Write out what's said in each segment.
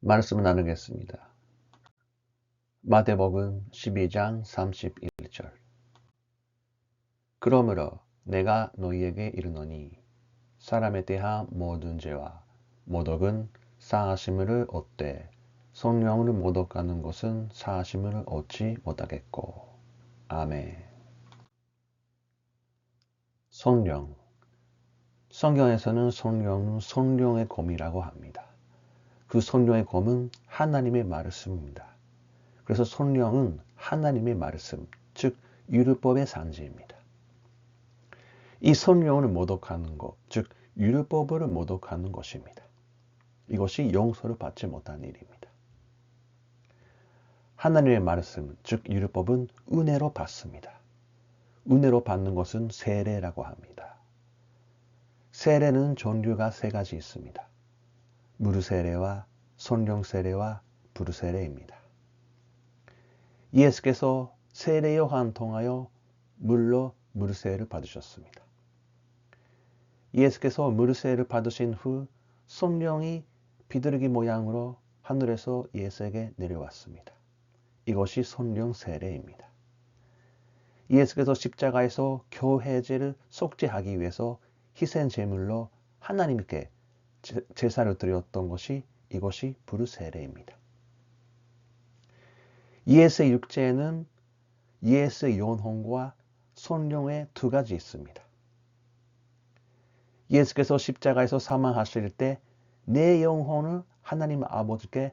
말씀을 나누겠습니다. 마태복음 12장 31절 그러므로 내가 너희에게 이르노니 사람에 대한 모든 죄와 모독은 사하심을 얻되 성령을 모독하는 것은 사하심을 얻지 못하겠고 아멘 성령 성경에서는 성령은 성령의 검이라고 합니다. 그 성령의 검은 하나님의 말씀입니다. 그래서 성령은 하나님의 말씀, 즉 율법의 산지입니다. 이 성령을 모독하는 것, 즉 율법을 모독하는 것입니다. 이것이 용서를 받지 못한 일입니다. 하나님의 말씀, 즉 율법은 은혜로 받습니다. 은혜로 받는 것은 세례라고 합니다. 세례는 종류가 세 가지 있습니다. 무르 세례와 성령 세례와 부르 세례입니다. 예수께서 세례 요한 통하여 물로 무르 세례를 받으셨습니다. 예수께서 무르 세례를 받으신 후 성령이 비둘기 모양으로 하늘에서 예수에게 내려왔습니다. 이것이 성령 세례입니다. 예수께서 십자가에서 교회제를 속죄하기 위해서 희생 제물로 하나님께 제사를 드렸던 것이 이것이 부르 세례입니다. 예수의 육체에는 예수의 영혼과 성령의 두 가지 있습니다. 예수께서 십자가에서 사망하실 때 내 영혼을 하나님 아버지께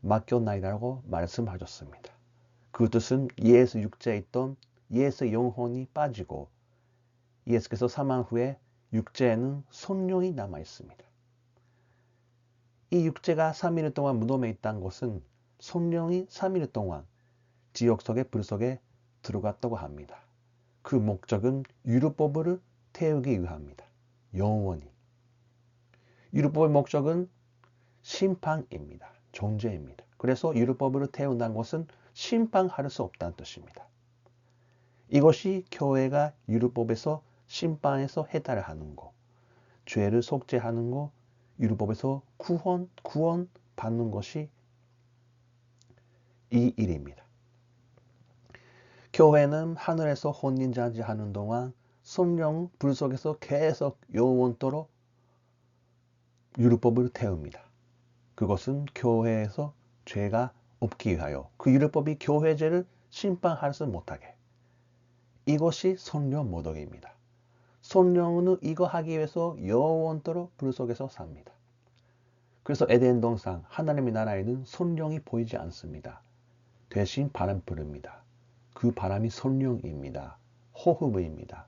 맡겼나이라고 말씀하셨습니다. 그 뜻은 예수 육체에 있던 예수 영혼이 빠지고 예수께서 사망 후에 육체에는 성령이 남아 있습니다. 이 육체가 3일 동안 무덤에 있다는 것은 성령이 3일 동안 지옥 속에 불 속에 들어갔다고 합니다. 그 목적은 율법을 태우기 위함입니다. 영원히. 율법의 목적은 심판입니다. 존재입니다. 그래서 율법을 태운다는 것은 심판할 수 없다는 뜻입니다. 이것이 교회가 율법에서 심판에서 해달을 하는 거, 죄를 속죄하는 거, 율법에서 구원, 구원 받는 것이 이 일입니다. 교회는 하늘에서 혼인잔치 하는 동안 성령 불 속에서 계속 영원토록 율법을 태웁니다. 그것은 교회에서 죄가 없기 위하여 그 율법이 교회죄를 심판할 수 못하게 이것이 성령 모독입니다. 성령은 이거 하기 위해서 영원토록 불 속에서 삽니다. 그래서 에덴 동산 하나님의 나라에는 성령이 보이지 않습니다. 대신 바람 부릅니다. 그 바람이 성령입니다. 호흡입니다.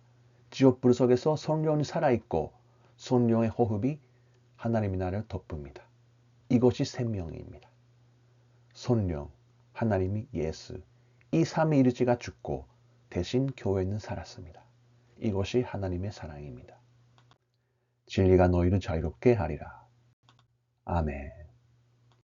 지옥 불 속에서 성령이 살아있고 성령의 호흡이 하나님의 나라를 덮습니다. 이것이 생명입니다. 성령, 하나님이 예수, 이 삼위일체가 죽고 대신 교회는 살았습니다. 이것이 하나님의 사랑입니다. 진리가 너희를 자유롭게 하리라. 아멘.